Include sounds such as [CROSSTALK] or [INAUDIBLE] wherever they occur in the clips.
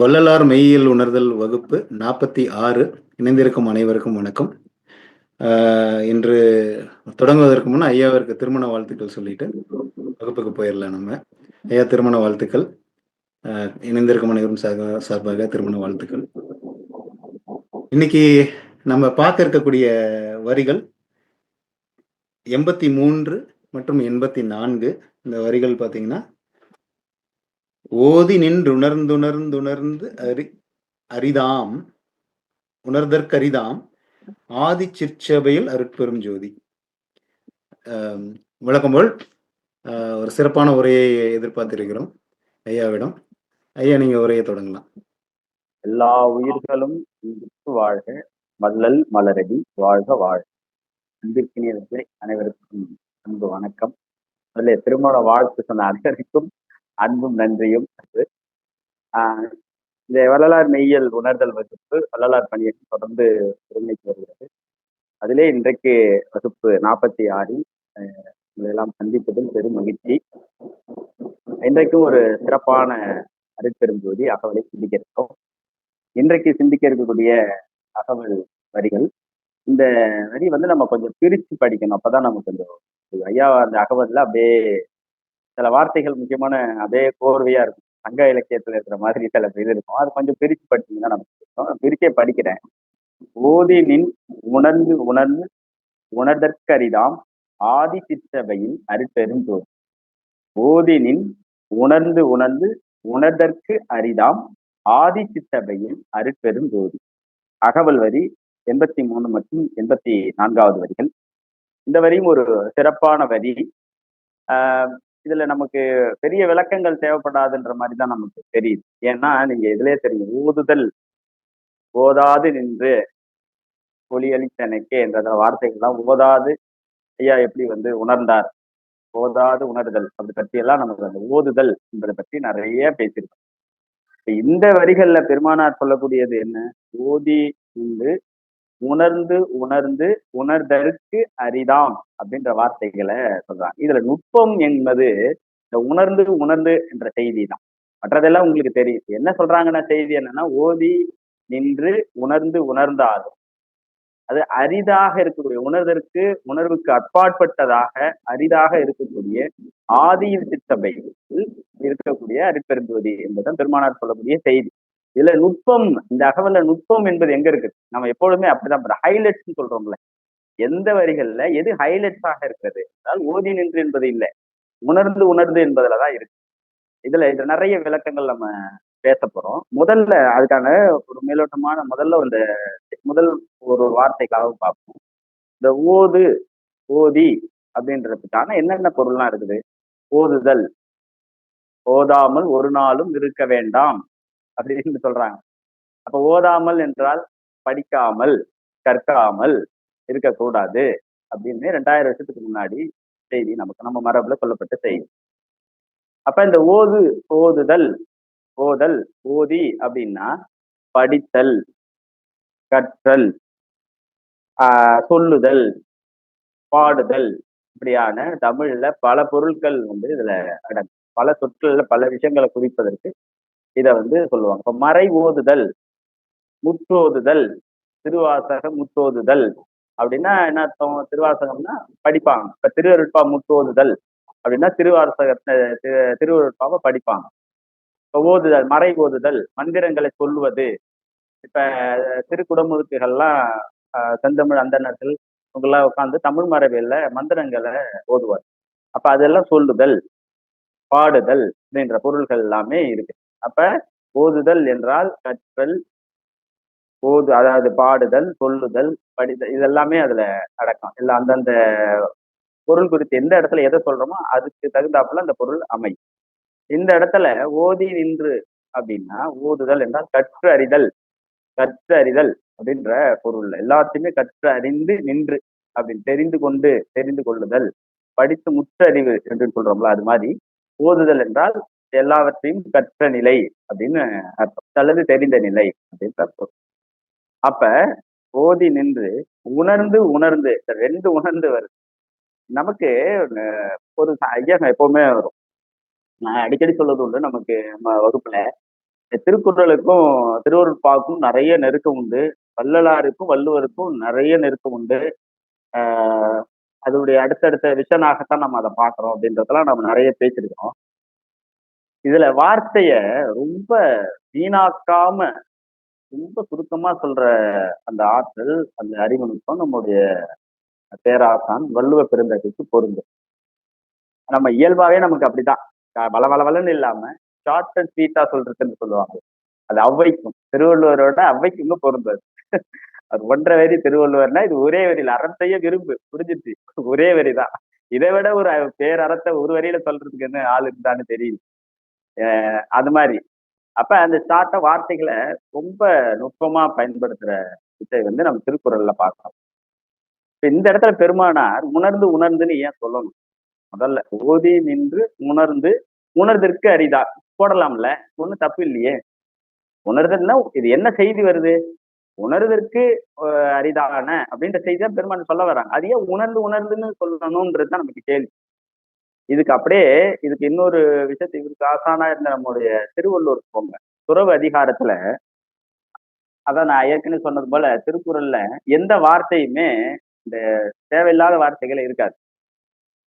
வள்ளலார் மெய்யியல் உணர்தல் வகுப்பு நாற்பத்தி ஆறு. இணைந்திருக்கும் அனைவருக்கும் வணக்கம். இன்று தொடங்குவதற்கு முன் ஐயாவிற்கு திருமண வாழ்த்துக்கள் சொல்லிட்டு வகுப்புக்கு போயிடலாம் நம்ம. ஐயா திருமண வாழ்த்துக்கள். இணைந்திருக்கும் அனைவரும் சார்பாக திருமண வாழ்த்துக்கள். இன்னைக்கு நம்ம பார்க்க இருக்கக்கூடிய வரிகள் எண்பத்தி மூன்று மற்றும் எண்பத்தி நான்கு. இந்த வரிகள் பார்த்தீங்கன்னா ஓதி நின்றுணர்ந்துணர்ந்துணர்ந்து அரி அரிதாம் உணர்தற்கரிதாம் ஆதி சிற்சபையில் அருட்பெரும் ஜோதி. விளக்கம் போல் ஆஹ், ஒரு சிறப்பான உரையை எதிர்பார்த்திருக்கிறோம். ஐயாவிடம். ஐயா நீங்க உரையை தொடங்கலாம். எல்லா உயிர்களும் வாழ்க. மல்லல் மலரடி வாழ்க வாழ்க. அன்பிற்கினியவர்களே அனைவருக்கும் அன்பு வணக்கம். அதிலே திருமண வாழ்த்து சொன்ன அனைவருக்கும் அன்பும் நன்றியும். அன்பு. இந்த வள்ளலார் மெய்யியல் உணர்தல் வகுப்பு வள்ளலார் பணியை தொடர்ந்து ஒருங்கிணைத்து வருகிறது. அதிலே இன்றைக்கு வகுப்பு நாற்பத்தி ஆறில் உங்களெல்லாம் உங்களை சந்திப்பதில் பெரும் மகிழ்ச்சி. இன்றைக்கும் ஒரு சிறப்பான அருட்பெருஞ்சோதி அகவலை சிந்திக்க இருக்கோம் இன்றைக்கு சிந்திக்க இருக்கக்கூடிய அகவல் வரிகள் இந்த வரி வந்து நம்ம கொஞ்சம் பிரித்து படிக்கணும். அப்பதான் நமக்கு கொஞ்சம் ஐயா அந்த அகவல்ல அப்படியே சில வார்த்தைகள் முக்கியமான அதே கோர்வையா இருக்கும். சங்க இலக்கியத்துல இருக்கிற மாதிரி சில இது இருக்கும். அது கொஞ்சம் பிரிச்சு படிச்சீங்கன்னா நமக்கு இருக்கும். பிரிச்சே படிக்கிறேன். ஓதி நின் உணர்ந்து உணர்ந்து உணர்தற்கரிதாம் ஆதி சிற்றபையில் அருட்பெரும் ஜோதி ஓதி நின் உணர்ந்து உணர்ந்து உணர்தற்கு அரிதாம் ஆதி சித்தபையில் அருட்பெரும் அகவல் வரி எண்பத்தி மூணு மற்றும் எண்பத்தி நான்காவது வரிகள். இந்த வரியும் ஒரு சிறப்பான வரி. ஆஹ் இதுல நமக்கு பெரிய விளக்கங்கள் தேவைப்படாதுன்ற மாதிரி தான் நமக்கு தெரியுது. ஏன்னா நீங்க இதுலயே தெரியும். ஊதுதல் ஓதாது நின்று ஒளியளித்தனைக்கே என்ற வார்த்தைகள்லாம் ஓதாது. ஐயா எப்படி வந்து உணர்ந்தார்? ஓதாது உணர்தல். அதை பற்றியெல்லாம் நமக்கு அந்த ஓதுதல் என்பதை பற்றி நிறைய பேசியிருக்கோம். இந்த வரிகள்ல பெருமானார் சொல்லக்கூடியது என்ன? ஓதி நின்று உணர்ந்து உணர்ந்து உணர்தற்கு அரிதாம் அப்படின்ற வார்த்தைகளை சொல்றாங்க. இதுல நுட்பம் என்பது இந்த உணர்ந்து உணர்ந்து என்ற செய்தி தான். மற்றதெல்லாம் உங்களுக்கு தெரியும். என்ன சொல்றாங்கன்னா செய்தி என்னன்னா ஓதி நின்று உணர்ந்து உணர்ந்தாலும் அது அரிதாக இருக்கக்கூடிய உணர்தற்கு உணர்வுக்கு அப்பாற்பட்டதாக அரிதாக இருக்கக்கூடிய ஆதியில் சித்தபையில் இருக்கக்கூடிய அரிப்பெருந்துவதி என்பதுதான் பெருமானார் சொல்லக்கூடிய செய்தி. இதுல நுட்பம் இந்த அகவல நுட்பம் என்பது எங்க இருக்கு நம்ம எப்பொழுதுமே அப்படிதான் ஹைலைட்ஸ் சொல்றோம்ல. எந்த வரிகள்ல எது ஹைலைட்ஸாக இருக்கிறது அதாவது ஓதி நின்று என்பது இல்லை. உணர்ந்து உணர்ந்து என்பதுலதான் இருக்கு. இதுல இதுல நிறைய விளக்கங்கள் நம்ம பேச போறோம். முதல்ல அதுக்கான ஒரு மேலோட்டமான முதல்ல அந்த முதல் ஒரு வார்த்தைக்காக பார்ப்போம். இந்த ஓது ஓதி அப்படின்றதுக்கான என்னென்ன பொருள்லாம் இருக்குது? ஓதுதல். ஓதாமல் ஒரு நாளும் இருக்க வேண்டாம். அப்படின்னு சொல்றாங்க. அப்ப ஓதாமல் என்றால் படிக்காமல் கற்காமல் இருக்கக்கூடாது அப்படின்னு ரெண்டாயிரம் வருஷத்துக்கு முன்னாடி செய்தி நமக்கு நம்ம மரபுல சொல்லப்பட்ட செய்தி. அப்ப இந்த ஓது ஓதுதல் ஓதல் ஓதி அப்படின்னா படித்தல் கற்றல் ஆஹ் சொல்லுதல் பாடுதல் இப்படியான தமிழ்ல பல பொருட்கள் வந்து இதுல அடங்கும். பல சொற்கள்ல பல விஷயங்களை குறிப்பதற்கு இதை வந்து சொல்லுவாங்க. இப்போ மறை ஓதுதல் முற்றோதுதல் திருவாசக முற்றோதுதல் அப்படின்னா என்ன அர்த்தம்? திருவாசகம்னா படிப்பாங்க. இப்போ திருவருட்பா முற்றோதுதல் அப்படின்னா திருவாசகத்தை திருவருட்பாவை படிப்பாங்க. இப்போ ஓதுதல் மறை ஓதுதல் மந்திரங்களை சொல்லுவது. இப்போ திருக்குடமுழுக்குகள்லாம் செந்தமிழ் செந்தமிழ் அந்தணர்கள் இவங்கெல்லாம் உட்காந்து தமிழ் மரபியல்ல மந்திரங்களை ஓதுவார். அப்ப அதெல்லாம் சொல்லுதல் பாடுதல் அப்படின்ற பொருள்கள் எல்லாமே இருக்கு. அப்ப ஓதுதல் என்றால் கற்றல் ஓது அதாவது பாடுதல் சொல்லுதல் படித்தல் இதெல்லாமே அதுல அடக்கம். இல்லை அந்தந்த பொருள் குறித்து எந்த இடத்துல எதை சொல்றோமோ அதுக்கு தகுந்தாப்புல அந்த பொருள் அமையும் இந்த இடத்துல ஓதி நின்று அப்படின்னா ஓதுதல் என்றால் கற்று அறிதல் கற்று அறிதல் அப்படின்ற பொருள். எல்லாத்தையுமே கற்று அறிந்து நின்று அப்படின்னு தெரிந்து கொண்டு தெரிந்து கொள்ளுதல் படித்து முற்றறிவு என்று சொல்றோம்ல அது மாதிரி. ஓதுதல் என்றால் எல்லாவற்றையும் கற்ற நிலை அப்படின்னு அர்த்தம். அல்லது தெரிந்த நிலை அப்படின்னு அர்த்தம். அப்ப ஓதி நின்று உணர்ந்து உணர்ந்து இந்த ரெண்டு உணர்ந்து வருது. நமக்கு ஒரு ஐயா எப்பவுமே வரும். நான் அடிக்கடி சொல்றது உண்டு நமக்கு நம்ம வகுப்புல. திருக்குறளுக்கும் திருவருட்பாக்கும் நிறைய நெருக்கம் உண்டு. வள்ளலாருக்கும் வள்ளுவருக்கும் நிறைய நெருக்கம் உண்டு. அதனுடைய அடுத்தடுத்த விஷனாகத்தான் நம்ம அதை பார்க்குறோம் அப்படின்றதெல்லாம் நம்ம நிறைய பேசியிருக்கிறோம். இதுல வார்த்தைய ரொம்ப வீணாக்காம ரொம்ப சுருக்கமா சொல்ற அந்த ஆற்றல் அந்த அறிவு நம்முடைய பேராசான் வள்ளுவ பெருந்தகைக்கு பொருந்தும். நம்ம இயல்பாவே நமக்கு அப்படிதான். க- வள வளவலன்னு இல்லாம ஷார்ட் அண்ட் ஸ்வீட்டா சொல்றதுன்னு சொல்லுவாங்க. அது அவ்வைக்கும். திருவள்ளுவரோட அவ்வைக்கும் பொருந்தது. அது ஒன்றரை வரி திருவள்ளுவர்னா இது ஒரே வரியில் அறத்தையே விரும்பு. புரிஞ்சிருச்சு ஒரே வரி தான் இதை விட ஒரு பேரறத்தை ஒரு வரியில சொல்றதுக்கு என்ன ஆள் இருந்தான்னு தெரியல. அது மாதிரி அப்ப அந்த சாட்ட வார்த்தைகளை ரொம்ப நுட்பமா பயன்படுத்துற வித்தை வந்து நம்ம திருக்குறள்ல பார்க்கலாம் இப்ப இந்த இடத்துல பெருமானார் உணர்ந்து உணர்ந்துன்னு ஏன் சொல்லணும்? முதல்ல ஓதி நின்று உணர்ந்து உணர்தற்கு அரிதா. போடலாம்ல ஒண்ணும் தப்பு இல்லையே. உணர்தல்னா இது என்ன செய்தி வருது? உணர்வதற்கு அரிதான அப்படின்ற செய்தி தான் பெருமான் சொல்ல வராங்க அதையே உணர்ந்து உணர்ந்துன்னு சொல்லணும்ன்றது தான் நமக்கு கேள்வி. இதுக்கு அப்படியே இதுக்கு இன்னொரு விஷயத்தை இவருக்கு ஆசானா இருந்த நம்முடைய திருவள்ளூர் போங்க துறவு அதிகாரத்துல அதான் நான் ஏற்கனவே சொன்னது போல திருக்குறள்ல எந்த வார்த்தையுமே இந்த தேவையில்லாத வார்த்தைகள் இருக்காது.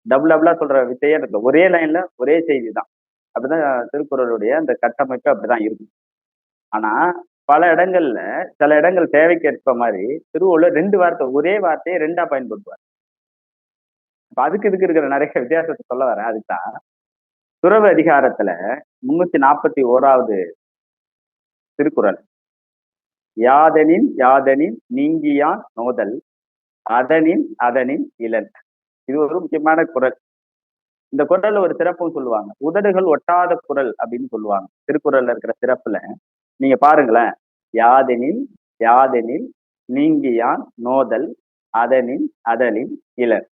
டபுள் டபுளா சொல்ற வித்தையே இருக்கு. ஒரே லைன்ல ஒரே செய்தி தான் அப்படிதான் திருக்குறளுடைய அந்த கட்டமைப்பு அப்படிதான் இருக்கும். ஆனா பல இடங்கள்ல சில இடங்கள் தேவைக்கேற்ப மாதிரி திருவள்ளுவர் ரெண்டு வார்த்தை ஒரே வார்த்தையை ரெண்டா பயன்படுத்துவார். இப்ப அதுக்கு இதுக்கு இருக்கிற நிறைய வித்தியாசத்தை சொல்ல வரேன். அதுதான் துறவு அதிகாரத்துல முன்னூத்தி நாற்பத்தி ஓராவது திருக்குறள். யாதனின் யாதனின் நீங்கியான் நோதல் அதனின் அதனின் இளன் இது ஒரு முக்கியமான குறள். இந்த குரல்ல ஒரு சிறப்பும் சொல்லுவாங்க. உதடுகள் ஒட்டாத குரல் அப்படின்னு சொல்லுவாங்க. திருக்குறள்ல இருக்கிற சிறப்புல நீங்க பாருங்களேன். யாதெனில் யாதெனில் நீங்கியான் நோதல் அதனின் அதனின் இளர்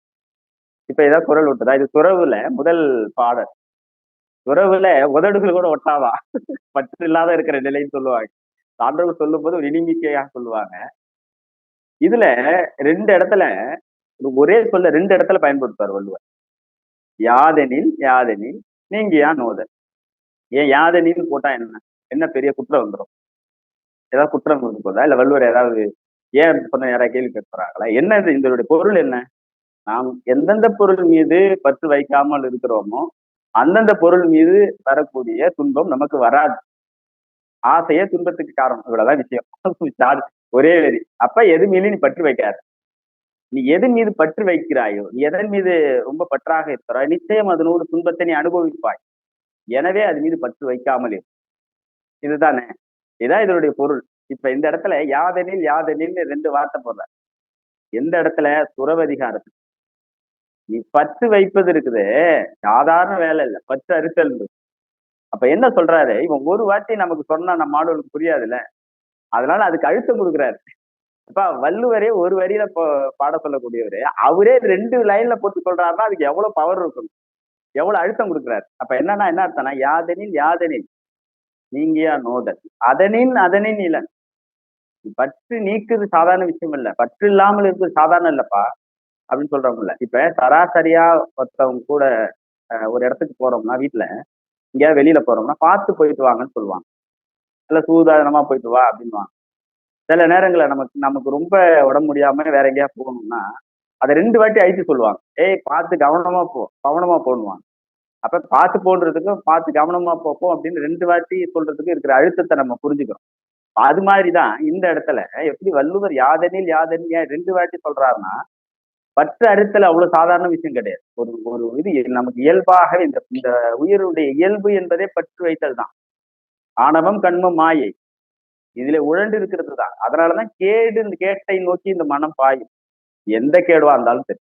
இப்ப ஏதாவது குரல் விட்டுதா இது துறவுல முதல் பாடல். துறவுல உதடுகள் கூட ஒட்டாதா? [LAUGHS] பற்று இல்லாத இருக்கிற நிலைன்னு சொல்லுவாங்க. சான்றவர் சொல்லும் போது ஒரு இனிமிக்கையா சொல்லுவாங்க. இதுல ரெண்டு இடத்துல ஒரே சொல்ல ரெண்டு இடத்துல பயன்படுத்துவார் வள்ளுவர். யாதெனில் யாதெனில் நீங்கியா நோதல். ஏன் யாதெனில் போட்டா என்ன? என்ன பெரிய குற்றம் வந்துடும் ஏதாவது குற்றம் வந்து போதா? இல்ல வள்ளுவர் ஏதாவது ஏன் சொன்ன யாராவது கேள்வி கேட்கிறாங்களா? என்ன இதனுடைய பொருள் என்ன? நாம் எந்தெந்த பொருள் மீது பற்று வைக்காமல் இருக்கிறோமோ அந்தந்த பொருள் மீது வரக்கூடிய துன்பம் நமக்கு வராது. ஆசையே துன்பத்துக்கு காரணம். இவ்வளவுதான் விஷயம். ஒரே வெறி. அப்ப எது மீது நீ பற்று வைக்காது. நீ எது மீது பற்று வைக்கிறாயோ நீ எதன் மீது ரொம்ப பற்றாக இருக்கிறாய் நிச்சயம் அதனோடு துன்பத்தை நீ அனுபவிப்பாய். எனவே அது மீது பற்று வைக்காமல் இரு. இதுதானே? இதான் இதனுடைய பொருள். இப்ப இந்த இடத்துல யாதெனில் யாதெனில் ரெண்டு வார்த்தை போடுற எந்த இடத்துல? துறவதிகாரத்தில். நீ பத்து வைப்பது இருக்குது. சாதாரண வேலை இல்லை. பத்து அறுத்தல் அப்ப என்ன சொல்றாரு? இவன் ஒரு வாட்டி நமக்கு சொன்னா நம்ம மாணவர்களுக்கு புரியாதுல்ல. அதனால அதுக்கு அழுத்தம் கொடுக்குறாரு. இப்ப வள்ளுவரே ஒரு வரியில பாட சொல்லக்கூடியவர். அவரே ரெண்டு லைன்ல போட்டு சொல்றாருன்னா அதுக்கு எவ்வளவு பவர் இருக்கும் எவ்வளவு அழுத்தம் கொடுக்குறாரு? அப்ப என்னன்னா என்ன அர்த்தம்னா யாதனின் யாதனின் நீங்கியா நோதல். அதனின் அதனின் இளன். பற்று நீக்குது சாதாரண விஷயம் இல்ல. பற்று இல்லாமல் இருக்குது சாதாரணம் இல்லப்பா. அப்படின்னு சொல்றோம்ல இப்ப சராசரியா ஒருத்தவங்க கூட ஒரு இடத்துக்கு போறோம்னா வீட்டுல எங்கேயாவது வெளியில போறோம்னா பார்த்து போயிட்டு வாங்கன்னு சொல்லுவாங்க. இல்ல சூதாதனமா போயிட்டு வா அப்படின்வாங்க சில நேரங்களில் நமக்கு நமக்கு ரொம்ப உடம்பு முடியாம வேற எங்கேயா போகணும்னா அதை ரெண்டு வாட்டி அழிச்சு சொல்லுவாங்க. ஏய் பார்த்து கவனமா போ கவனமா போடுவாங்க அப்ப பார்த்து போடுறதுக்கும் பார்த்து கவனமா போப்போம் அப்படின்னு ரெண்டு வாட்டி சொல்றதுக்கு இருக்கிற அழுத்தத்தை நம்ம புரிஞ்சுக்கிறோம். அது மாதிரிதான் இந்த இடத்துல எப்படி வள்ளுவர் யாதனில் யாதனில் ரெண்டு வாட்டி சொல்றாருன்னா பற்று அறுத்தல் அவ்வளவு சாதாரண விஷயம் கிடையாது. ஒரு ஒரு இது நமக்கு இயல்பாக இந்த இந்த உயிருடைய இயல்பு என்பதே பற்று வைத்தல் தான். ஆணவம் கண்மம் மாயை இதுல உழண்டு இருக்கிறது தான். அதனாலதான் கேடு இந்த கேட்டை நோக்கி இந்த மனம் பாயும். எந்த கேடுவா இருந்தாலும் சரி.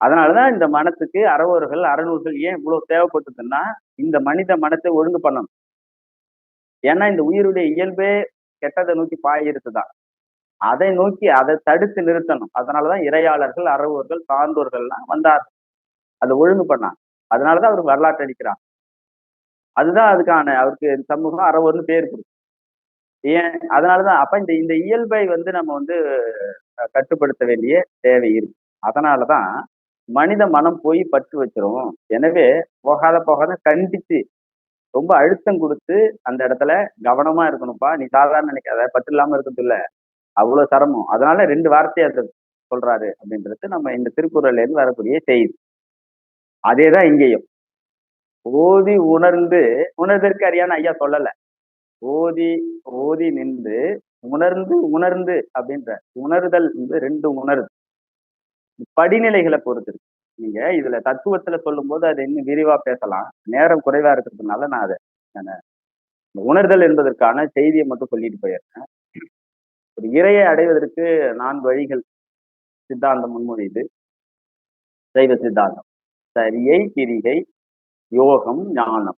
அதனாலதான் இந்த மனத்துக்கு அறவர்கள் அறநூல்கள் ஏன் இவ்வளவு தேவைப்பட்டதுன்னா இந்த மனித மனத்தை ஒழுங்கு பண்ணணும். ஏன்னா இந்த உயிருடைய இயல்பே கெட்டதை நோக்கி பாயிருக்கு தான் அதை நோக்கி அதை தடுத்து நிறுத்தணும். அதனாலதான் இறையாளர்கள் அறவோர்கள் சார்ந்தோர்கள்லாம் வந்தார். அதை ஒழுங்கு பண்ணாங்க. அதனாலதான் அவர் வரலாற்று அடிக்கிறார் அதுதான் அதுக்கான அவருக்கு சமூகம் அறவோர்னு பேர் கொடுக்கும். ஏன்? அதனாலதான் அப்ப இந்த இந்த இயல்பை வந்து நம்ம வந்து கட்டுப்படுத்த வேண்டிய தேவை இருக்கு. அதனாலதான் மனித மனம் போய் பற்று வச்சிரும். எனவே போகாத போகாத கண்டிச்சு ரொம்ப அழுத்தம் கொடுத்து அந்த இடத்துல கவனமா இருக்கணும்ப்பா. நீ சாதாரண நினைக்காத பற்று இல்லாம இருக்கிறது இல்ல அவ்வளவு சிரமம். அதனால ரெண்டு வார்த்தையை அதை சொல்றாரு அப்படின்றது நம்ம இந்த திருக்குறள்ல இருந்து வரக்கூடிய செய்தி. அதேதான் இங்கேயும். ஓதி உணர்ந்து உணர்வதற்கு அறியான்னு ஐயா சொல்லல. ஓதி ஓதி நின்று உணர்ந்து உணர்ந்து அப்படின்ற உணர்தல் வந்து ரெண்டு உணர்வு. படிநிலைகளை பொறுத்து இருக்கு. நீங்க இதுல தத்துவத்துல சொல்லும் போது அதை இன்னும் விரிவா பேசலாம். நேரம் குறைவா இருக்கிறதுனால நான் அதை உணர்தல் என்பதற்கான செய்தியை மட்டும் சொல்லிட்டு போயிருக்கேன் ஒரு இறையை அடைவதற்கு நான்கு வழிகள். சித்தாந்தம் முன்மொழியுது சைவ சித்தாந்தம். சரியை கிரிகை யோகம் ஞானம்.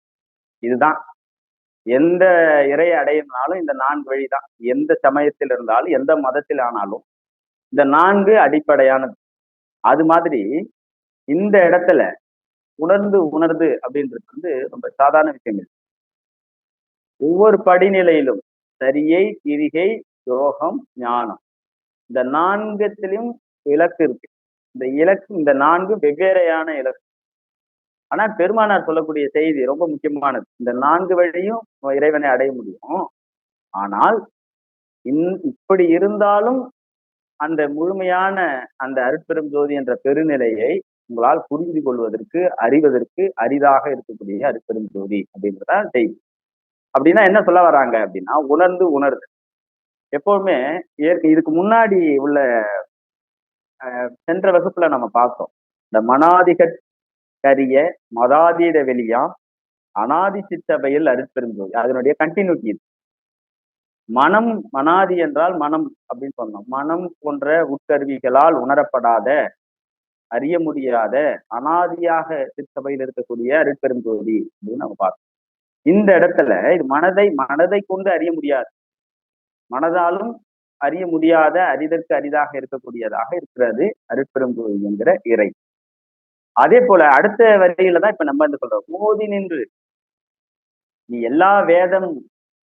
இதுதான். எந்த இறையை அடையினாலும் இந்த நான்கு வழிதான் எந்த சமயத்தில் இருந்தாலும் எந்த மதத்தில் ஆனாலும் இந்த நான்கு அடிப்படையானது. அது மாதிரி இந்த இடத்துல உணர்ந்து உணர்ந்து அப்படின்றது வந்து ரொம்ப சாதாரண விஷயம் ஒவ்வொரு படிநிலையிலும் சரியை கிரிகை யோகம் ஞானம். இந்த நான்கத்திலையும் இலக்கு இருக்கு. இந்த இலக்கு இந்த நான்கு வெவ்வேறையான இலக்கு. ஆனா பெருமானார் சொல்லக்கூடிய செய்தி ரொம்ப முக்கியமானது. இந்த நான்கு வழியும் இறைவனை அடைய முடியும். ஆனால் இன் இப்படி இருந்தாலும் அந்த முழுமையான அந்த அருட்பெரும் ஜோதி என்ற பெருநிலையை உங்களால் புரிந்து கொள்வதற்கு அறிவதற்கு அரிதாக இருக்கக்கூடிய அருட்பெரும் ஜோதி அப்படின்றத செய்தி. அப்படின்னா என்ன சொல்ல வராங்க அப்படின்னா உணர்ந்து உணர்ந்து எப்பவுமே இதுக்கு முன்னாடி உள்ள சென்ற வகுப்புல நம்ம பார்த்தோம். இந்த மனாதிகரிய கரிய மதாதீத வெளியாம் அனாதி சித்தபையில் அருட்பெருஞ்சோதி அதனுடைய கண்டினியூட்டி இது. மனம் மனாதி என்றால் மனம் அப்படின்னு சொன்னோம். மனம் போன்ற உட்கருவிகளால் உணரப்படாத அறிய முடியாத அனாதியாக சித்தபையில் இருக்கக்கூடிய அருட்பெருஞ்சோதி அப்படின்னு நம்ம பார்த்தோம். இந்த இடத்துல இது மனதை மனதை கொண்டு அறிய முடியாது. மனதாலும் அறிய முடியாத அரிதற்கு அரிதாக இருக்கக்கூடியதாக இருக்கிறது அருட்பெருஞ்சோதி என்கிற இறை. அதே போல அடுத்த வரியில தான் இப்ப நம்ம என்ன சொல்றோம். மோதி நின்று. நீ எல்லா வேதம்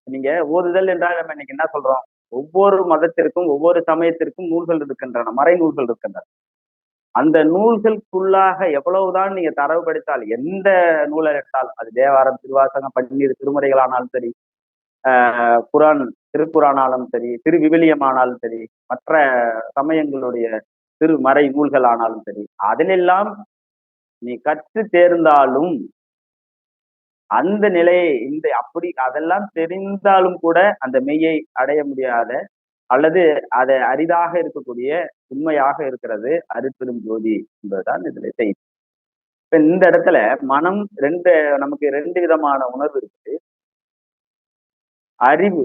நீங்க ஓதுதல் என்றால் நம்ம இன்னைக்கு என்ன சொல்றோம்? ஒவ்வொரு மதத்திற்கும் ஒவ்வொரு சமயத்திற்கும் நூல்கள் இருக்கின்றன மறை நூல்கள் இருக்கின்றன. அந்த நூல்களுக்குள்ளாக எவ்வளவுதான் நீங்க தரவு படித்தால் எந்த நூலை எடுத்தால் அது தேவாரம் திருவாசகம் பன்னீர் திருமுறைகளானாலும் சரி ஆஹ் குரான் திருக்குறானாலும் சரி திரு விவிலியமானாலும் சரி மற்ற சமயங்களுடைய திருமறை நூல்கள் ஆனாலும் சரி அதிலெல்லாம் நீ கற்று தேர்ந்தாலும் அந்த நிலையை இந்த அப்படி அதெல்லாம் தெரிந்தாலும் கூட அந்த மெய்யை அடைய முடியாத அல்லது அதை அரிதாக இருக்கக்கூடிய உண்மையாக இருக்கிறது அருட்பெரும் ஜோதி என்பதுதான் இதுல செய்தி. இப்ப இந்த இடத்துல மனம் ரெண்டு நமக்கு ரெண்டு விதமான உணர்வு இருக்கு. அறிவு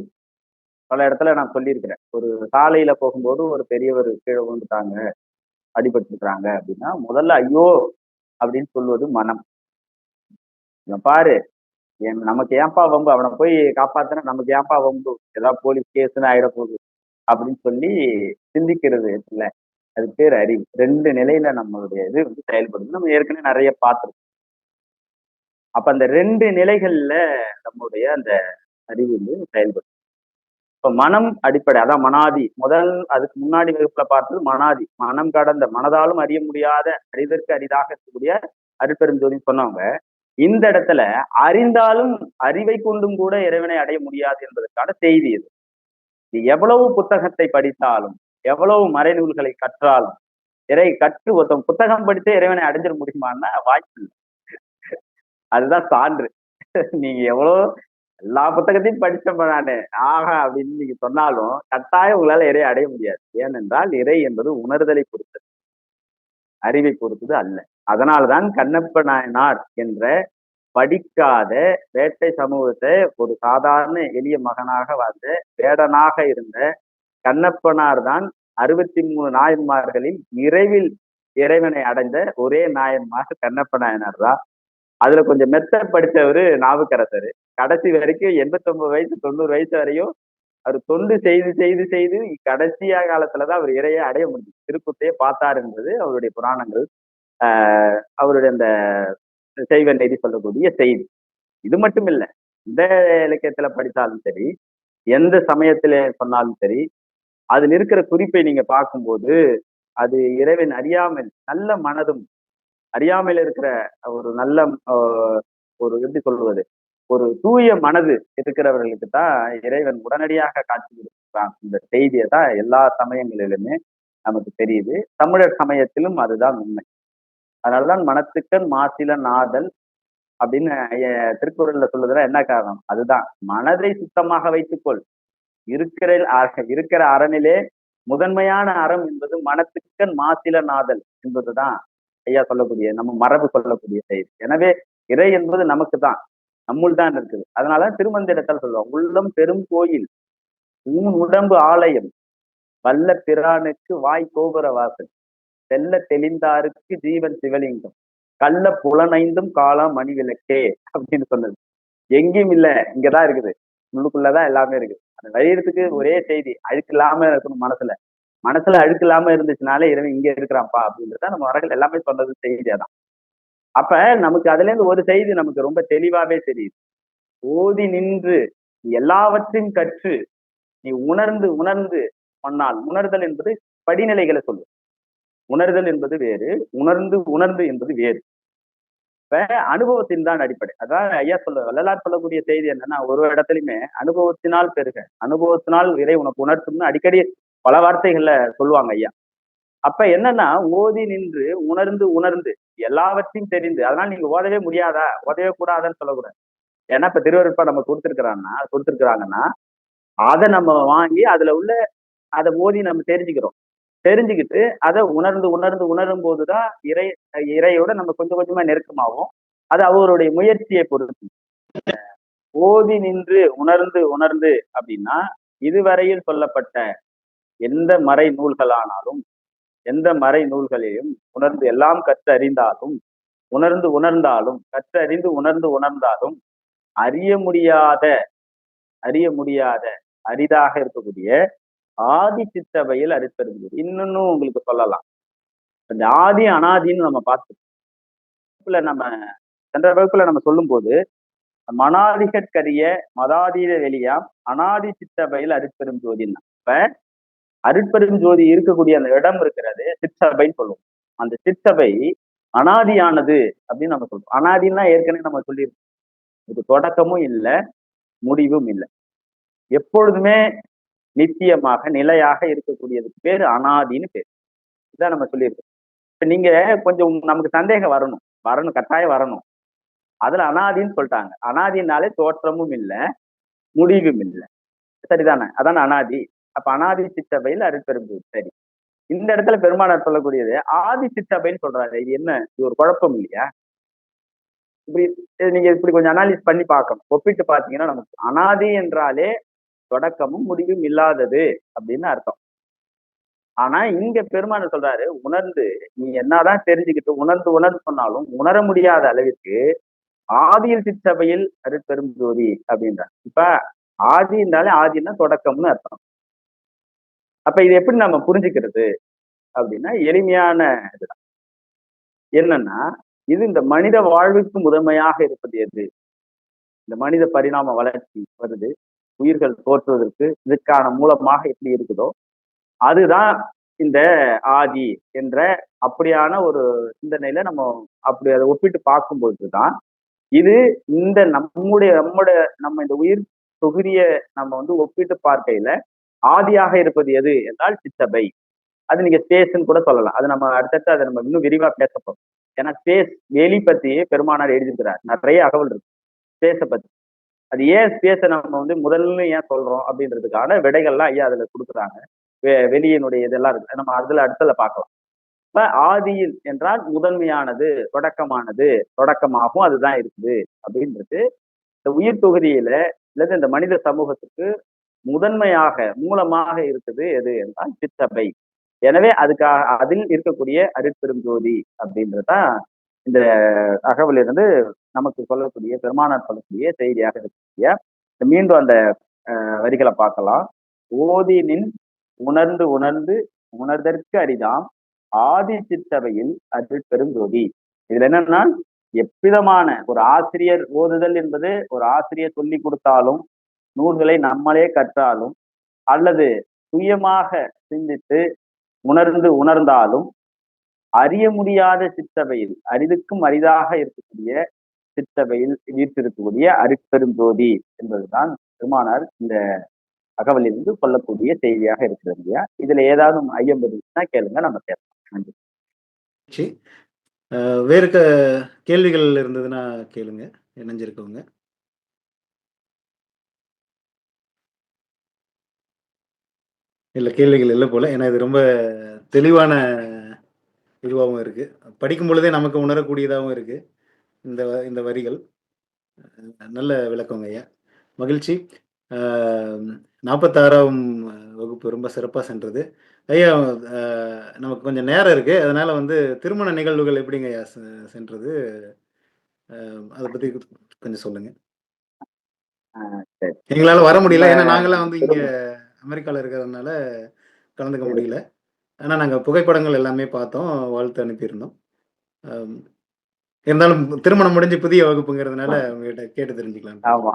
பல இடத்துல நான் சொல்லியிருக்கிறேன். ஒரு சாலையில போகும்போது ஒரு பெரியவர் கீழே விழுந்துட்டாங்க அடிபட்டுருக்குறாங்க அப்படின்னா முதல்ல ஐயோ அப்படின்னு சொல்வது மனம். பாரு என் நமக்கு ஏன்பா வம்பு? அவனை போய் காப்பாத்தினா நமக்கு ஏன்பா வம்பு? ஏதாவது போலீஸ் கேஸ்ன்னு ஆயிட போகுது அப்படின்னு சொல்லி சிந்திக்கிறது இல்ல. அது பேர் அறிவு. ரெண்டு நிலையில நம்மளுடைய இது வந்து செயல்படுது. நம்ம ஏற்கனவே நிறைய பார்த்துருக்கோம். அப்ப அந்த ரெண்டு நிலைகள்ல நம்மளுடைய அந்த அறிவு வந்து செயல்படும் இப்ப மனம் அடிப்படை அதான் மனாதி. முதல் அதுக்கு முன்னாடி வகுப்புல பார்த்தது மனாதி. மனம் கடந்த மனதாலும் அறிய முடியாத அறிவிற்கு அரிதாக இருக்கக்கூடிய அருட்பெருஞ்சோதி சொன்னவங்க. இந்த இடத்துல அறிந்தாலும் அறிவை கொண்டும் கூட இறைவனை அடைய முடியாது என்பதற்கான செய்தி இது. நீ எவ்வளவு புத்தகத்தை படித்தாலும் எவ்வளவு மறைநூல்களை கற்றாலும் இறை கற்று ஒருத்தன் புத்தகம் படித்தே இறைவனை அடைஞ்சிட முடியுமான்னா வாய்ப்பு இல்லை. அதுதான் சான்று. நீங்க எவ்வளவு எல்லா புத்தகத்தையும் படித்தேன் நானு. ஆஹா அப்படின்னு நீங்க சொன்னாலும் கட்டாயம் உங்களால இறை அடைய முடியாது. ஏனென்றால் இறை என்பது உணர்தலை பொறுத்தது. அறிவை பொறுத்தது அல்ல. அதனால்தான் கண்ணப்ப நாயனார் என்ற படிக்காத வேட்டை சமூகத்தை ஒரு சாதாரண எளிய மகனாக வாழ்ந்த வேடனாக இருந்த கண்ணப்பனார் தான் அறுபத்தி மூணு நாயன்மார்களில் இறைவில் இறைவனை அடைந்த ஒரே நாயன்மார் கண்ணப்ப நாயனார் தான். அதுல கொஞ்சம் மெத்த படித்தவர் நாவுக்கரசர். கடைசி வரைக்கும் எண்பத்தொன்பது வயசு தொண்ணூறு வயசு வரையும் அவர் தொண்டு செய்து செய்து செய்து கடைசியா காலத்துலதான் அவர் இறையை அடைய முடியும் திருக்குத்தையே பார்த்தார் என்பது அவருடைய புராணங்கள். ஆஹ் அவருடைய அந்த செய்வ நெறி சொல்லக்கூடிய செய்தி. இது மட்டும் இல்லை இந்த இலக்கியத்துல படித்தாலும் சரி எந்த சமயத்துல சொன்னாலும் சரி அதில் இருக்கிற குறிப்பை நீங்க பார்க்கும்போது அது இறைவன் அறியாமல் நல்ல மனதும் அறியாமல் இருக்கிற ஒரு நல்ல ஒரு எப்படி சொல்வது ஒரு தூய மனது இருக்கிறவர்களுக்கு தான் இறைவன் உடனடியாக காட்சி கொடுக்கிறான். இந்த செய்தியை தான் எல்லா சமயங்களிலுமே நமக்கு தெரியுது. தமிழர் சமயத்திலும் அதுதான் உண்மை. அதனாலதான் மனத்துக்கன் மாசில நாதல் அப்படின்னு திருக்குறள்ல சொல்லுதுன்னா என்ன காரணம்? அதுதான். மனதை சுத்தமாக வைத்துக்கொள். இருக்கிற இருக்கிற அறனிலே முதன்மையான அறம் என்பது மனத்துக்கன் மாசில நாதல் என்பதுதான் ஐயா சொல்லக்கூடிய நம்ம மரபு சொல்லக்கூடிய செய்தி. எனவே இறை என்பது நமக்கு தான் நம்முள் தான் இருக்குது. அதனால திருமந்திரத்தால் சொல்லுவோம் உள்ளம் பெரும் கோயில் ஊன் உடம்பு ஆலயம் வல்ல பிரானுக்கு வாய் கோபுர வாசல் செல்ல தெளிந்தாருக்கு ஜீவன் சிவலிங்கம் கள்ள புலனைந்தும் காலம் மணி விளக்கே அப்படின்னு சொன்னது எங்கேயும் இல்லை இங்கதான் இருக்குது. உள்ளுக்குள்ளதான் எல்லாமே இருக்குது. அந்த வயிறதுக்கு ஒரே செய்தி அழுக்கு இல்லாம இருக்கணும் மனசுல. மனசுல அழுக்கு இல்லாம இருந்துச்சுனாலே இறைவன் இங்க இருக்கிறான்ப்பா அப்படின்றத நம்ம வரகள் எல்லாமே சொன்னது செய்தியாதான். அப்ப நமக்கு அதுல இருந்து ஒரு செய்தி நமக்கு ரொம்ப தெளிவாவே தெரியுது. ஓதி நின்று எல்லாவற்றையும் கற்று நீ உணர்ந்து உணர்ந்து சொன்னால் உணர்தல் என்பது படிநிலைகளை சொல்லும். உணர்தல் என்பது வேறு உணர்ந்து உணர்ந்து என்பது வேறு. இப்ப அனுபவத்தின் தான் அடிப்படை. அதான் ஐயா சொல்ல வள்ளலார் சொல்லக்கூடிய செய்தி என்னன்னா ஒரு இடத்துலயுமே அனுபவத்தினால் பெருக அனுபவத்தினால் இறை உனக்கு உணர்த்தும்னு அடிக்கடி பல வார்த்தைகள்ல சொல்லுவாங்க ஐயா. அப்ப என்னன்னா ஓதி நின்று உணர்ந்து உணர்ந்து எல்லாவற்றையும் தெரிந்து அதனால நீங்க ஓதவே முடியாதா? ஓதவே கூடாதான்னு சொல்லக்கூடாது. ஏன்னா இப்ப திருவருப்பா நம்ம கொடுத்துருக்கிறாங்கன்னா கொடுத்துருக்குறாங்கன்னா அதை நம்ம வாங்கி அதுல உள்ள அதை ஓதி நம்ம தெரிஞ்சுக்கிறோம். தெரிஞ்சுக்கிட்டு அதை உணர்ந்து உணர்ந்து உணரும் போதுதான் இறை இறையோட நம்ம கொஞ்சம் கொஞ்சமா நெருக்கமாகும். அது அவருடைய முயற்சியை பொறுத்து. ஓதி நின்று உணர்ந்து உணர்ந்து அப்படின்னா இதுவரையில் சொல்லப்பட்ட எந்த மறை நூல்களானாலும் எந்த மறை நூல்களையும் உணர்ந்து எல்லாம் கற்றறிந்தாலும் உணர்ந்து உணர்ந்தாலும் கற்றறிந்து உணர்ந்து உணர்ந்தாலும் அறிய முடியாத அறிய முடியாத அரிதாக இருக்கக்கூடிய ஆதி சித்தவையில் அரித்தறிஞ்சது இன்னொன்னும் உங்களுக்கு சொல்லலாம். இந்த ஆதி அனாதின்னு நம்ம பார்த்து நம்ம சென்ற வகுப்புல நம்ம சொல்லும்போது மனாதிகற்கரிய மதாதீத வெளியாம் அனாதி சித்தபையில் அருட்பெரும் ஜோதின்னா இப்ப அருட்பெரும் ஜோதி இருக்கக்கூடிய அந்த இடம் இருக்கிறது சிற்சபைன்னு சொல்லுவோம். அந்த சிற்சபை அனாதியானது அப்படின்னு நம்ம சொல்றோம். அனாதின்னா ஏற்கனவே நம்ம சொல்லியிருக்கோம். இது தொடக்கமும் இல்லை முடிவும் இல்லை. எப்பொழுதுமே நித்தியமாக நிலையாக இருக்கக்கூடியதுக்கு பேர் அனாதின்னு பேர். இதான் நம்ம சொல்லியிருக்கோம். இப்ப நீங்க கொஞ்சம் நமக்கு சந்தேகம் வரணும். வரணும் கட்டாயம் வரணும். அதுல அனாதின்னு சொல்லிட்டாங்க. அனாதினாலே தோற்றமும் இல்லை முடிவும் இல்லை. சரிதானே? அதான் அனாதி. அப்ப அனாதி சித்தபையில் அருட்பெரும்பு சரி. இந்த இடத்துல பெருமானார் சொல்லக்கூடியது ஆதி சித்தபைன்னு சொல்றாரு. இது என்ன? இது ஒரு குழப்பம் இல்லையா? இப்படி நீங்க இப்படி கொஞ்சம் அனாலிஸ் பண்ணி பார்க்கணும். ஒப்பிட்டு பாத்தீங்கன்னா நமக்கு அனாதி என்றாலே தொடக்கமும் முடிவும் இல்லாதது அப்படின்னு அர்த்தம். ஆனா இங்க பெருமானார் சொல்றாரு உணர்ந்து நீ என்னதான் தெரிஞ்சுக்கிட்டு உணர்ந்து உணர்ந்து சொன்னாலும் உணர முடியாத அளவிற்கு ஆதியில் சிற்றபையில் அருட்பெரும் ஜோதி அப்படின்றார். இப்ப ஆதி என்றாலே ஆதின்னா தொடக்கம்னு அர்த்தம். அப்ப இது எப்படி நம்ம புரிஞ்சுக்கிறது? அப்படின்னா எளிமையான இதுதான். என்னன்னா இது இந்த மனித வாழ்வுக்கு முதன்மையாக இருப்பது எது? இந்த மனித பரிணாம வளர்ச்சி வருது. உயிர்கள் தோற்றுவதற்கு இதுக்கான மூலமாக எப்படி இருக்குதோ அதுதான் இந்த ஆதி என்ற அப்படியான ஒரு சிந்தனையில நம்ம அப்படி அதை ஒப்பிட்டு பார்க்கும்போது தான் இது இந்த நம்முடைய நம்முடைய நம்ம இந்த உயிர் தொகுதியை நம்ம வந்து ஒப்பிட்டு பார்க்கையில ஆதியாக இருப்பது எது என்றால் சித்தபை. அது நீங்க ஸ்பேஸ்ன்னு கூட சொல்லலாம். அது நம்ம அடுத்தடுத்து அதை நம்ம இன்னும் விரிவா பேச போறோம். ஏன்னா ஸ்பேஸ் வெளி பத்தி பெருமானார் எழுதியிருக்கிறார். நிறைய அகவல் இருக்கு. ஸ்பேஸை பத்தி. அது ஏன் ஸ்பேஸை நம்ம வந்து முதல்ல ஏன் சொல்றோம் அப்படின்றதுக்கான விடைகள்லாம் ஐயா அதுல கொடுக்குறாங்க. வெளியினுடைய இதெல்லாம் இருக்கு. நம்ம அதுல அடுத்ததுல பார்க்கலாம். இப்ப ஆதியில் என்றால் முதன்மையானது தொடக்கமானது தொடக்கமாகவும் அதுதான் இருக்குது. அப்படின்றது இந்த உயிர் தொகுதியில அல்லது இந்த மனித சமூகத்துக்கு முதன்மையாக மூலமாக இருக்குது எது என்றால் சித்தபை எனவே அதுக்காக அதில் இருக்கக்கூடிய அருட்பெரும் ஜோதி அப்படின்றதுதான் இந்த தகவலிருந்து நமக்கு சொல்லக்கூடிய பெருமானார் சொல்லக்கூடிய செய்தியாக இருக்கக்கூடிய மீண்டும் அந்த வரிகளை பார்க்கலாம். ஓதினின் உணர்ந்து உணர்ந்து உணர்தற்கு அரிதாம் ஆதி சித்தவையில் அருட்பெரும் ஜோதி. இதுல என்னன்னா எவ்விதமான ஒரு ஆசிரியர் ஓதுதல் என்பது ஒரு ஆசிரியர் சொல்லி கொடுத்தாலும் நூல்களை நம்மளே கற்றாலும் அல்லது சுயமாக சிந்தித்து உணர்ந்து உணர்ந்தாலும் அறிய முடியாத சித்தவையில் அரிதுக்கும் அரிதாக இருக்கக்கூடிய சித்தவையில் வீட்டிருக்கக்கூடிய அருட்பெரும் ஜோதி என்பதுதான் பெருமானார் இந்த தகவலிலிருந்து கொள்ளக்கூடிய செய்தியாக இருக்கிறது இல்லையா இதுல ஏதாவது ஐயம் இருந்துச்சுன்னா கேளுங்க நம்ம பேசலாம் நன்றி வேறு கேள்விகள் இருந்ததுன்னா கேளுங்க. இணைஞ்சிருக்கவங்க. இல்ல கேள்விகள் இல்ல போல. ஏன்னா இது ரொம்ப தெளிவான இதுவாவும் இருக்கு. படிக்கும் பொழுதே நமக்கு உணரக்கூடியதாவும் இருக்கு. இந்த இந்த வரிகள். நல்ல விளக்கங்க ஐயா. மகிழ்ச்சி. 46ஆம் வகுப்பு ரொம்ப சிறப்பா சென்றது. ஐயா நமக்கு கொஞ்சம் நேரம் இருக்கு. அதனால வந்து திருமண நிகழ்வுகள் எப்படிங்க ஐயா சென்றது? அத பத்தி கொஞ்சம் சொல்லுங்க. ஆ சரி. எங்களால வர முடியல. ஏன்னா நாங்கலாம் வந்து இங்க அமெரிக்கால இருக்கிறதுனால கலந்துக்க. முடியல. ஆனா நாங்க புகைப்படங்கள் எல்லாமே பார்த்தோம். வாழ்த்து அனுப்பியிருந்தோம். இருந்தாலும் திருமணம் முடிஞ்சு புதிய வகுப்புங்கிறதுனால உங்ககிட்ட கேட்டு தெரிஞ்சுக்கலான்ட்டு. ஆமா.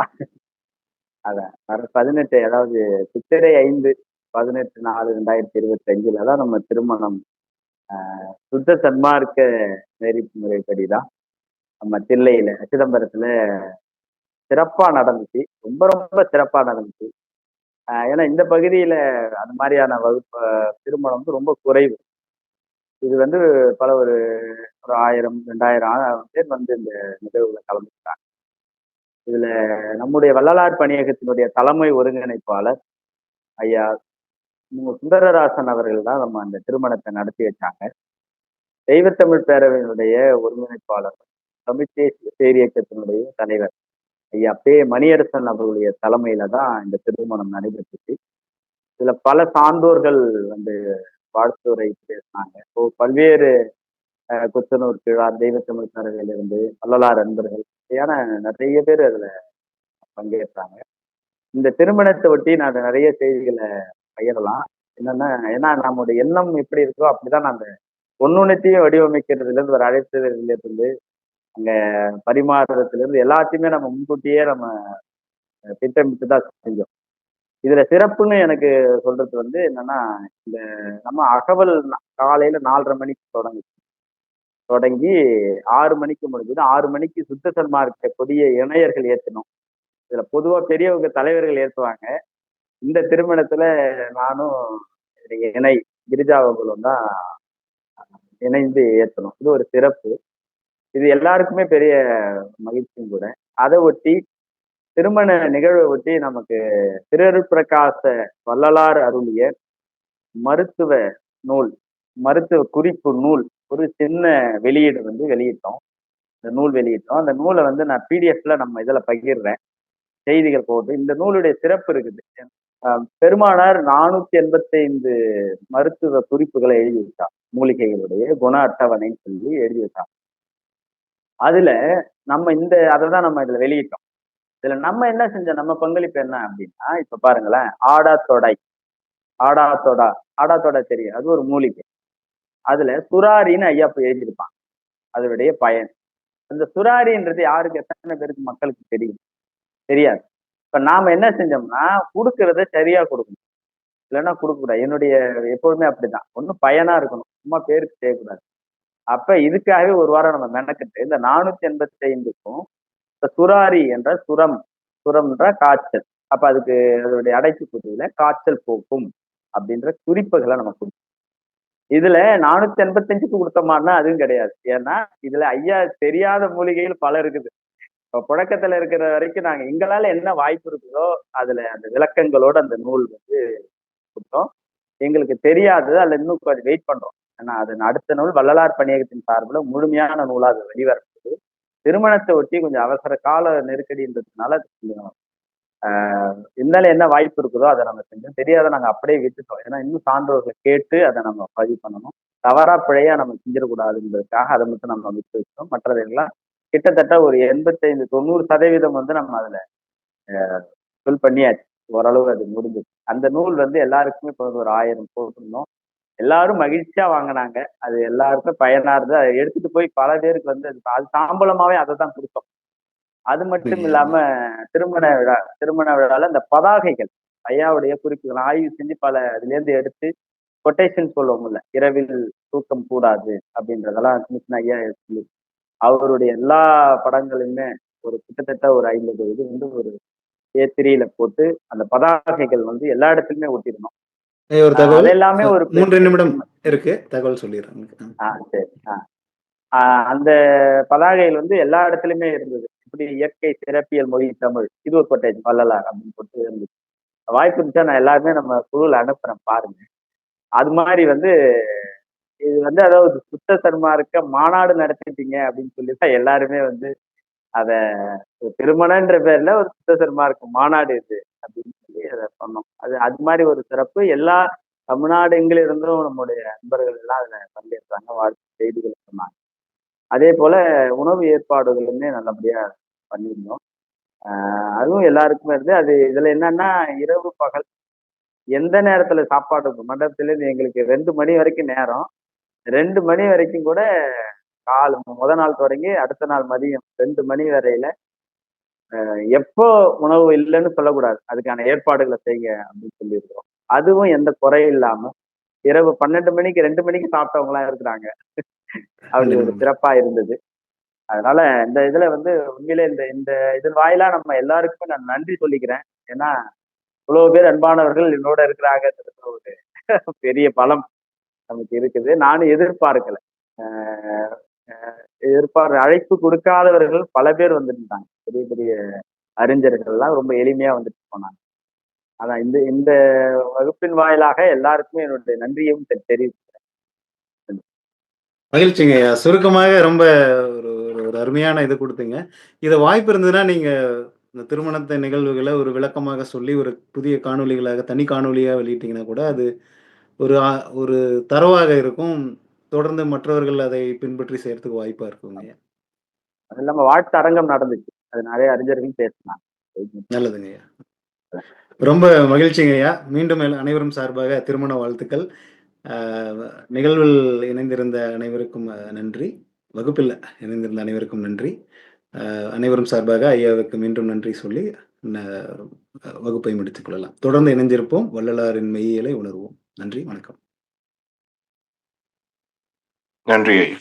அதான். வர 18 அதாவது சித்திரை 5, 18/4/2025ல தான் நம்ம திருமணம் சுத்த சன்மார்க்க நெறிமுறைப்படி தான் நம்ம தில்லையில, சிதம்பரத்துல சிறப்பா நடந்துச்சு. ரொம்ப ரொம்ப சிறப்பா நடந்துச்சு. ஏன்னா இந்த பகுதியில அந்த மாதிரியான வகுப்பு திருமணம் வந்து ரொம்ப குறைவு. இது வந்து பல ஒரு ஒரு 1000, 2000 பேர் வந்து இந்த நிகழ்வுகளை கலந்துக்கிட்டாங்க. இதுல நம்முடைய வள்ளலார் பணியகத்தினுடைய தலைமை ஒருங்கிணைப்பாளர் ஐயா சுந்தரராசன் அவர்கள் தான் நம்ம அந்த திருமணத்தை நடத்தி வச்சாங்க. தெய்வத்தமிழ் பேரவையினுடைய ஒருங்கிணைப்பாளர், தமிழ் செய்தியக்கத்தினுடைய பேரியக்கத்தினுடைய தலைவர் ஐயா பே மணியரசன் அவர்களுடைய தலைமையில தான் இந்த திருமணம் நடைபெற்றுச்சு. இதுல பல சான்றோர்கள் வந்து வாழ்த்துரை பேசினாங்க. இப்போ பல்வேறு குத்தனூர் கிழார் தெய்வ தெய்வத்தமிழ் இருந்து வள்ளலார் அன்பர்கள் இப்படியான நிறைய பேர் அதுல பங்கேற்றாங்க. இந்த திருமணத்தை ஒட்டி நான் நிறைய செய்திகளை பகிரலாம். என்னன்னா, ஏன்னா நம்முடைய எண்ணம் எப்படி இருக்கோ அப்படிதான் அந்த வடிவமைக்கிறதுல வடிவமைக்கிறதுலேருந்து ஒரு அழைத்ததிலிருந்து, அங்க பரிமாறுறதுலேருந்து எல்லாத்தையுமே நம்ம முன்கூட்டியே நம்ம திட்டமிட்டு தான் செஞ்சோம். இதுல சிறப்புன்னு எனக்கு சொல்றது வந்து என்னன்னா, இந்த நம்ம அகவல் காலையில நாலரை மணிக்கு தொடங்குச்சு. தொடங்கி ஆறு மணிக்கு முடிஞ்சது. ஆறு மணிக்கு சுத்த சன்மார்க்க கொடிய இணையர்கள் ஏற்றணும் இதுல பொதுவா பெரியவங்க தலைவர்கள் ஏற்றுவாங்க இந்த திருமணத்துல நானும் இணை கிரிஜா தான் இணைந்து ஏற்றணும் இது ஒரு சிறப்பு. இது எல்லாருக்குமே பெரிய மகிழ்ச்சியும் கூட. அதை ஒட்டி திருமண நிகழ்வை ஒட்டி நமக்கு திருப்பிரகாச வள்ளலார் அருளிய மருத்துவ நூல், மருத்துவ குறிப்பு நூல் ஒரு சின்ன வெளியீடு வந்து வெளியிட்டோம். இந்த நூல் வெளியிட்டோம். அந்த நூலை வந்து நான் பிடிஎஃப்ல நம்ம இதில் பகிர்றேன். செய்திகள் போட்டு. இந்த நூலுடைய சிறப்பு இருக்குது. பெருமானார் நானூத்தி எண்பத்தி ஐந்து மருத்துவ குறிப்புகளை எழுதி மூலிகைகளுடைய குண அட்டவணைன்னு சொல்லி எழுதி அதுல நம்ம இந்த அதை தான் நம்ம இதுல வெளியிட்டோம். இதுல நம்ம என்ன செஞ்சோம்? நம்ம பங்களிப்பு என்ன அப்படின்னா, இப்ப பாருங்களேன். ஆடாத்தொடை, ஆடாத்தொடா, தொடா தெரியும். அது ஒரு மூலிகை. அதுல சுராரின்னு ஐயா போய் எழுதியிருப்பாங்க. அதனுடைய பயன். அந்த சுராரின்றது யாருக்கு எத்தனை பேருக்கு மக்களுக்கு தெரியும்? தெரியாது. இப்ப நாம என்ன செஞ்சோம்னா, கொடுக்கறத சரியா கொடுக்கணும் இல்லைன்னா குடுக்கக்கூடாது. என்னுடைய எப்போதுமே அப்படிதான். ஒண்ணு பயனா இருக்கணும். சும்மா பேருக்கு செய்யக்கூடாது. அப்ப இதுக்காகவே ஒரு வாரம் நம்ம மெனக்கெட்டு இந்த 485க்கும் இந்த சுராரி என்ற சுரம், சுரம் காய்ச்சல். அப்ப அதுக்கு அதனுடைய அடைப்புக்குறியில காய்ச்சல் போக்கும் அப்படின்ற குறிப்புகளை நம்ம கொடுக்கும் இதுல 485க்கு குடுத்தோமான்னா அதுவும் கிடையாது. ஏன்னா, இதுல ஐயா தெரியாத மூலிகைகள் பல இருக்குது. இப்ப புழக்கத்துல இருக்கிற வரைக்கும் நாங்க எங்களால என்ன வாய்ப்பு இருக்குதோ, அதுல அந்த விளக்கங்களோட அந்த நூல் வந்து கொடுத்தோம் எங்களுக்கு தெரியாதது அதுல இன்னும் கொஞ்சம் வெயிட் பண்றோம். ஆனா அது அடுத்த நூல் வள்ளலார் பணியகத்தின் சார்பில் முழுமையான நூலா அது வெளிவரப்போகுது. திருமணத்தை ஒட்டி கொஞ்சம் அவசர கால நெருக்கடின்றதுனால அது கொஞ்சம் அ இருந்தாலும் என்ன வாய்ப்பு இருக்குதோ அதை நம்ம செஞ்சோம். தெரியாத நாங்க அப்படியே விட்டுட்டோம். ஏன்னா, இன்னும் சான்றோர்களை கேட்டு அதை நம்ம பதிவு பண்ணணும். தவறா பிழையா நம்ம செஞ்சிடக்கூடாதுன்றதுக்காக அதை மட்டும் நம்ம விட்டு வச்சோம். மற்றதெல்லாம் கிட்டத்தட்ட ஒரு 85, 90% வந்து நம்ம அதுல ஃபுல் ஃபில் பண்ணியாச்சு. ஓரளவு அது முடிஞ்சுது. அந்த நூல் வந்து எல்லாருக்குமே இப்போ ஒரு ஆயிரம் போட்டிருந்தோம். எல்லாரும் மகிழ்ச்சியா வாங்குனாங்க. அது எல்லாருக்கும் பயனானது. அத எடுத்துட்டு போய் பல பேருக்கு வந்து அது தாம்பூலமாவே அத தான் குடுத்தோம். அது மட்டும் இல்லாம திருமண விழா திருமண விழால இந்த பதாகைகள், ஐயாவுடைய குறிப்புகள் ஆய்வு செஞ்சு பல இதுலேருந்து எடுத்து கொட்டேஷன் சொல்லுவோம்ல. இரவில் தூக்கம் கூடாது அப்படின்றதெல்லாம் சின்ன சின்ன ஐயா சொல்லி அவருடைய எல்லா படங்களுமே ஒரு கிட்டத்தட்ட ஒரு ஐம்பது இது வந்து ஒரு ஏ த்ரீல போட்டு அந்த பதாகைகள் வந்து எல்லா இடத்துலயுமே ஒட்டிருந்தோம் ஒரு தகவல்? எல்லாமே ஒரு மூன்று நிமிடம் இருக்கு. தகவல் ஆஹ் அந்த பதாகைகள் வந்து எல்லா இடத்துலயுமே இருந்தது. இப்படி இயற்கை சிறப்பியல் மொழி தமிழ் இது ஒரு கொட்டேஜ் வள்ளலார் அப்படின்னு போட்டு இருந்துச்சு வாய்ப்பு இருந்துச்சா? நான் எல்லாருமே நம்ம குழுவில் அனுப்புறேன் பாருங்க. அது மாதிரி வந்து இது வந்து அதாவது சுத்த சன்மார்க்க மாநாடு நடத்திட்டீங்க அப்படின்னு சொல்லி தான் எல்லாருமே வந்து அத திருமணன்ற பேர்ல ஒரு சுத்த சன்மார்க்க மாநாடு இது. அப்படின்னு சொல்லி அதை சொன்னோம் அது அது மாதிரி ஒரு சிறப்பு. எல்லா தமிழ்நாடு எங்கிலிருந்தும் நம்முடைய நண்பர்கள் எல்லாம் அதில் பங்கேற்றாங்க. வாழ்த்து செய்திகள் சொன்னாங்க. அதே போல உணவு ஏற்பாடுகளுமே நல்லபடியா பண்ணியிருந்தோம். அதுவும் எல்லாருக்குமே இருந்து அது இதுல என்னன்னா இரவு பகல் எந்த நேரத்துல சாப்பாடு மண்டபத்திலேருந்து எங்களுக்கு ரெண்டு மணி வரைக்கும் நேரம். ரெண்டு மணி வரைக்கும் கூட கால் முத நாள் தொடங்கி அடுத்த நாள் மதியம் ரெண்டு மணி வரையில எப்போ உணவு இல்லைன்னு சொல்லக்கூடாது. அதுக்கான ஏற்பாடுகளை செய்யுங்க அப்படின்னு சொல்லியிருக்கிறோம். அதுவும் எந்த குறையும் இல்லாம இரவு பன்னெண்டு மணிக்கு ரெண்டு மணிக்கு சாப்பிட்டவங்களாம் இருக்கிறாங்க. அது ஒரு சிறப்பா இருந்தது. அதனால இந்த இதுல வந்து உண்மையிலே இந்த இந்த இதன் வாயிலா நம்ம எல்லாருக்குமே நான் நன்றி சொல்லிக்கிறேன். ஏன்னா இவ்வளவு பேர் அன்பானவர்கள் என்னோட இருக்கிறாங்கன்றது ஒரு பெரிய பலம் நமக்கு இருக்குது. நானும் எதிர்பார்க்கல. எதிர்பார் அழைப்பு கொடுக்காதவர்கள் பல பேர் வந்துருந்தாங்க. பெரிய பெரிய அறிஞர்கள்லாம் ரொம்ப எளிமையா வந்துட்டு போனாங்க. அதான் இந்த இந்த வகுப்பின் வாயிலாக எல்லாருக்குமே என்னுடைய நன்றியும் தெரிவிக்கிறேன். மகிழ்ச்சிங்க. சுருக்கமாக ரொம்ப ஒரு ஒரு- அருமையான இது கொடுத்தீங்க. இதை வாய்ப்பு இருந்ததுன்னா நீங்க இந்த திருமணத்தை நிகழ்வுகளை ஒரு விளக்கமாக சொல்லி ஒரு புதிய காணொளிகளாக தனி காணொளியாக வெளியிட்டீங்கன்னா கூட அது ஒரு ஒரு தரவாக இருக்கும். தொடர்ந்து மற்றவர்கள் அதை பின்பற்றி செய்யறதுக்கு வாய்ப்பா இருக்குங்க. அது இல்லாம வாழ்த்து அரங்கம் நடந்துச்சு. அது நிறைய அறிஞர்கள் பேசினாங்க. நல்லதுங்க ரொம்ப மகிழ்ச்சிங்க ஐயா மீண்டும் அனைவரும் சார்பாக திருமண வாழ்த்துக்கள். ஆஹ் நிகழ்வில் இணைந்திருந்த அனைவருக்கும் அஹ், நன்றி. வகுப்பில் இணைந்திருந்த அனைவருக்கும் நன்றி. அனைவரும் சார்பாக ஐயாவுக்கு மீண்டும் நன்றி சொல்லி வகுப்பை முடித்துக் கொள்ளலாம். தொடர்ந்து இணைந்திருப்போம். வள்ளலாரின் மெய்யியலை உணர்வோம். நன்றி. வணக்கம். நன்றி ஐயா